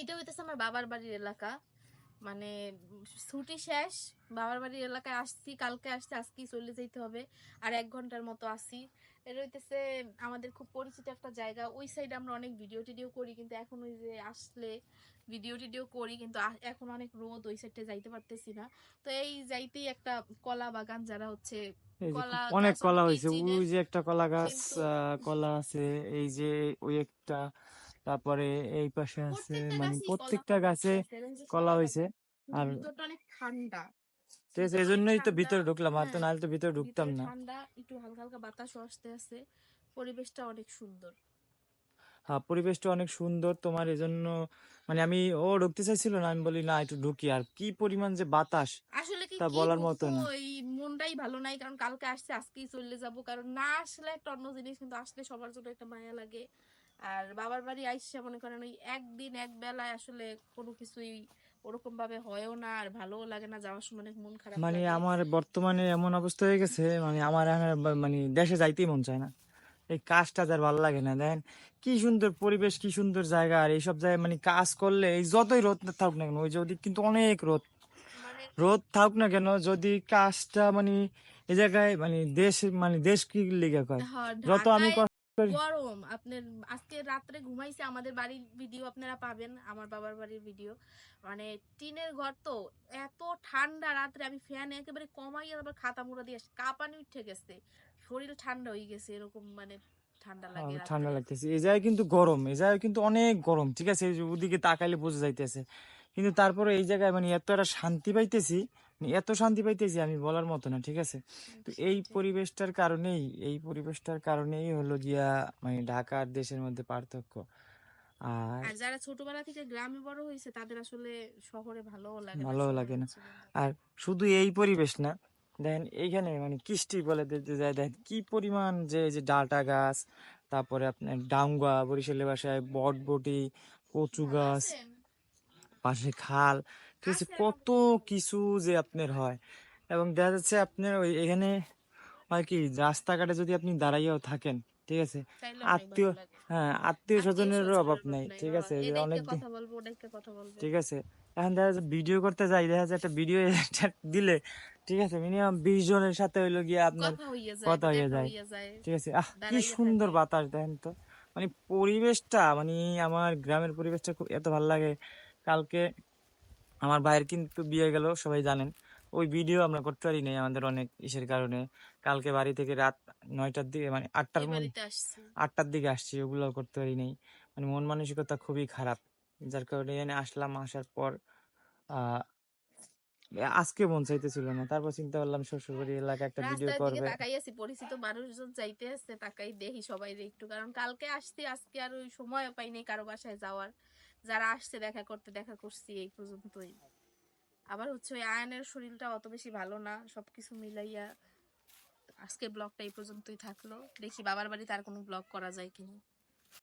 এটা হইতেছে আমার বাবার বাড়ির এলাকা। মানে ছুটি শেষ বাবার বাড়ির এলাকায় আসছি কালকে আসছি আজকেই চলে যেতে হবে। আর এক ঘণ্টার মতো আসি এটা হইতেছে আমাদের খুব পরিচিত একটা জায়গা। ওই সাইডে আমরা অনেক ভিডিও টিডিও করি কিন্তু এখন ওই যে আসলে ভিডিও টিডিও করি কিন্তু এখন অনেক রোদ ওই সাইডে যাইতে পারতেছি না। তো এই যাইতেই একটা কলা বাগান যারা হচ্ছে কলা অনেক কলা হয়েছে ওই যে একটা কলা গাছ কলা আছে এই যে ওই একটা তারপরে এই পাশে আছে মানে প্রত্যেকটা গাছে কলা হয়েছে আর অনেক ঠান্ডা। এই জন্যই তো ভিতরে ঢুকলাম আর তো হ্যাঁ, নাহলে তো ভিতরে ঢুকতাম না। ঠান্ডা একটু হালকা হালকা বাতাসও আসতে আছে পরিবেশটা অনেক সুন্দর। হ্যাঁ পরিবেশটা অনেক সুন্দর তোমার এজন্য মানে আমি ও ঢুকতে চাইছিল না আমি বলি না একটু ঢুকি আর কি পরিমাণ যে বাতাস আসলে কি তা বলার মতো না। এই মনটাই ভালো নাই কারণ কালকে আসছে আজকেই চলে যাব কারণ না আসলে একটা অন্য জিনিস কিন্তু আসলে সবার জন্য একটা মায়া লাগে। আর বাবার বাড়ি আইসা মনে করেন ওই একদিন এক বেলায় আসলে কোনো কিছুই ওরকম ভাবে হয়ও না আর ভালোও লাগে না যাওয়ার সময় অনেক মন খারাপ মানে আমার বর্তমানে এমন অবস্থা হয়ে গেছে মানে আমার মানে দেশে যাইতেই মন চায় না। এই কাজটা আর ভালো লাগে না দেখেন কি সুন্দর পরিবেশ কি সুন্দর জায়গা আর এইসব জায়গায় মানে কাজ করলে এই যতই রোদ থাকুক না কেন ওই যে ওদিক কিন্তু অনেক রোদ। মানে রোদ থাকুক না কেন যদি কাজটা মানে এই জায়গায় মানে দেশ মানে দেশ কি লেগে কয়? হ্যাঁ, যত আমি কষ্ট করি গরম। আপনার আজকে রাত্রে ঘুমাইছে আমাদের বাড়ির ভিডিও আপনারা পাবেন আমার বাবার বাড়ির ভিডিও মানে টিনের ঘর তো এত ঠান্ডা রাত্রে আমি ফ্যান একেবারে কমাইয়া তারপর খাতা মুড়া দিয়ে কাঁপানি উঠে গেছে। শরীর ঠান্ডা হয়ে গেছে এরকম মানে ঠান্ডা লাগে ঠান্ডা লাগতেছে। এই জায়গায় কিন্তু গরম এই জায়গায় কিন্তু অনেক গরম ঠিক আছে? ওদিকে তাকাইলে বোঝা যাইতেছে। কিন্তু তারপরে এই জায়গায় মানে এত একটা শান্তি পাইতেছি মানে এত শান্তি পাইতেছি আমি বলার মতো না ঠিক আছে তো এই পরিবেশটার কারণেই এই পরিবেশটার কারণেই হলো গিয়া মানে ঢাকার দেশের মধ্যে পার্থক্য আর আর যারা ছোটবেলা থেকে গ্রামে বড় হয়েছে তাদের আসলে শহরে ভালোও লাগে না লাগে না। আর শুধু এই পরিবেশ না দেখেন এইখানে মানে কিস্তি বলে যায় দেখেন কি পরিমাণ যে যে ডালটা গাছ তারপরে আপনার ডাঙ্গা বরিশালের ভাষায় বটবটি কচু গাছ আছেন? পাশে খাল। ঠিক আছে? আছে কত কিছু যে আপনার হয়। এবং দেখা যাচ্ছে আপনার ওই এখানে হয় কি রাস্তাঘাটে যদি আপনি দাঁড়াইয়াও থাকেন ঠিক আছে? আত্মীয় হ্যাঁ আত্মীয় স্বজনেরও অভাব নাই ঠিক আছে? অনেক ঠিক আছে? এখন দেখা যাচ্ছে ভিডিও করতে যাই দেখা যাচ্ছে একটা ভিডিও দিলে ঠিক আছে? মিনিমাম বিশ জনের সাথে হইল গিয়ে আপনার কথা হয়ে যায় ঠিক আছে? আহ কি সুন্দর বাতাস দেখেন তো। মানে পরিবেশটা মানে আমার গ্রামের পরিবেশটা খুব এত ভালো লাগে। কালকে আমার ভাইয়ের কিন্তু বিয়ে গেল সবাই জানেন। ওই ভিডিও আমরা করতে পারি নাই আমাদের অনেক ইসের কারণে। কালকে বাড়ি থেকে রাত নয়টার দিকে মানে আটটার মধ্যে আটটার দিকে আসছি ওগুলো করতে পারি নাই। মানে মন মানসিকতা খুবই খারাপ। যার কারণে এখানে আসলাম আসার পর আজকে মন চাইতেছিল না। তারপর চিন্তা করলাম শ্বশুরবাড়ি এলাকায় একটা ভিডিও করবে। তাকাই আছি পরিচিত মানুষজন যাইতে আসছে তাকাই দেখি সবাই একটু। কারণ কালকে আসছি আজকে আর ওই সময় পাইনি কারও বাসায় যাওয়ার। যারা আসছে দেখা করতে, দেখা করছি এই পর্যন্তই। আবার হচ্ছে ওই আয়নের শরীরটা অত বেশি ভালো না, সবকিছু মিলাইয়া আজকে ব্লগটা এই পর্যন্তই থাকল। দেখি বাবার বাড়িতে আর কোনো ব্লগ করা যায় কিনা।